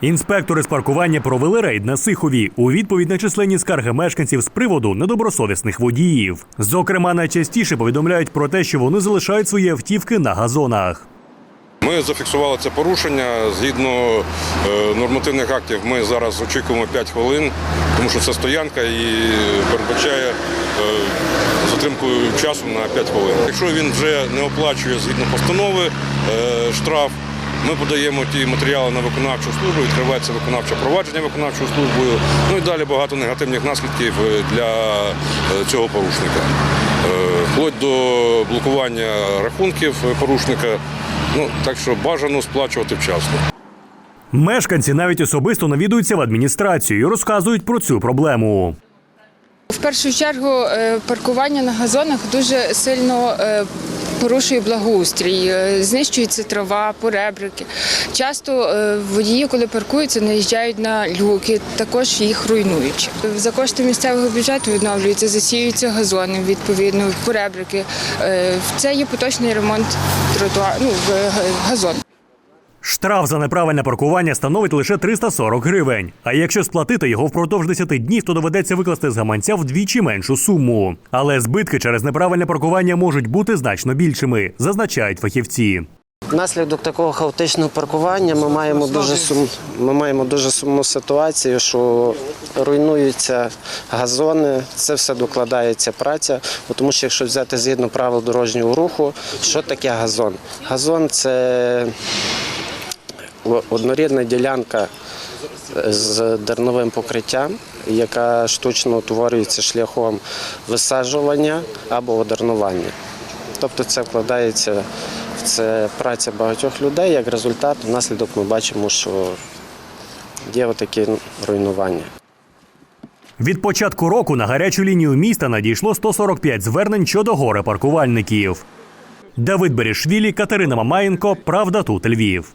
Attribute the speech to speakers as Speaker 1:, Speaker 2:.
Speaker 1: Інспектори з паркування провели рейд на Сихові у відповідь на численні скарги мешканців з приводу недобросовісних водіїв. Зокрема, найчастіше повідомляють про те, що вони залишають свої автівки на газонах.
Speaker 2: Ми зафіксували це порушення. Згідно е, нормативних актів, ми зараз очікуємо 5 хвилин, тому що це стоянка і передбачає е, затримку часу на 5 хвилин. Якщо він вже не оплачує згідно постанови е, штраф, ми подаємо ті матеріали на виконавчу службу, відкривається виконавче провадження виконавчою службою. Ну і далі багато негативних наслідків е, для е, цього порушника. Е, Вплоть до блокування рахунків порушника. Ну так що бажано сплачувати вчасно.
Speaker 1: Мешканці навіть особисто навідуються в адміністрацію і розказують про цю проблему.
Speaker 3: В першу чергу е, паркування на газонах дуже сильно е, порушує благоустрій, е, знищується трава, поребрики. Часто водії, коли паркуються, наїжджають на люки, також їх руйнують. За кошти місцевого бюджету відновлюються, засіюються газони, відповідно, поребрики. Це є поточний ремонт тротуару, ну, в- г- газон.
Speaker 1: Штраф за неправильне паркування становить лише 340 гривень. А якщо сплатити його впродовж 10 днів, то доведеться викласти з гаманця вдвічі меншу суму. Але збитки через неправильне паркування можуть бути значно більшими, зазначають фахівці.
Speaker 4: Внаслідок такого хаотичного паркування ми маємо дуже сум... ми маємо дуже сумну ситуацію, що руйнуються газони, це все докладається праця. Тому що якщо взяти згідно правил дорожнього руху, що таке газон? Газон це однорідна ділянка з дерновим покриттям, яка штучно утворюється шляхом висаджування або одернування. Тобто це вкладається в це праця багатьох людей. Як результат, внаслідок ми бачимо, що є отакі руйнування.
Speaker 1: Від початку року на гарячу лінію міста надійшло 145 звернень щодо горе паркувальників. Давид Берішвілі, Катерина Мамаєнко. Правда тут Львів.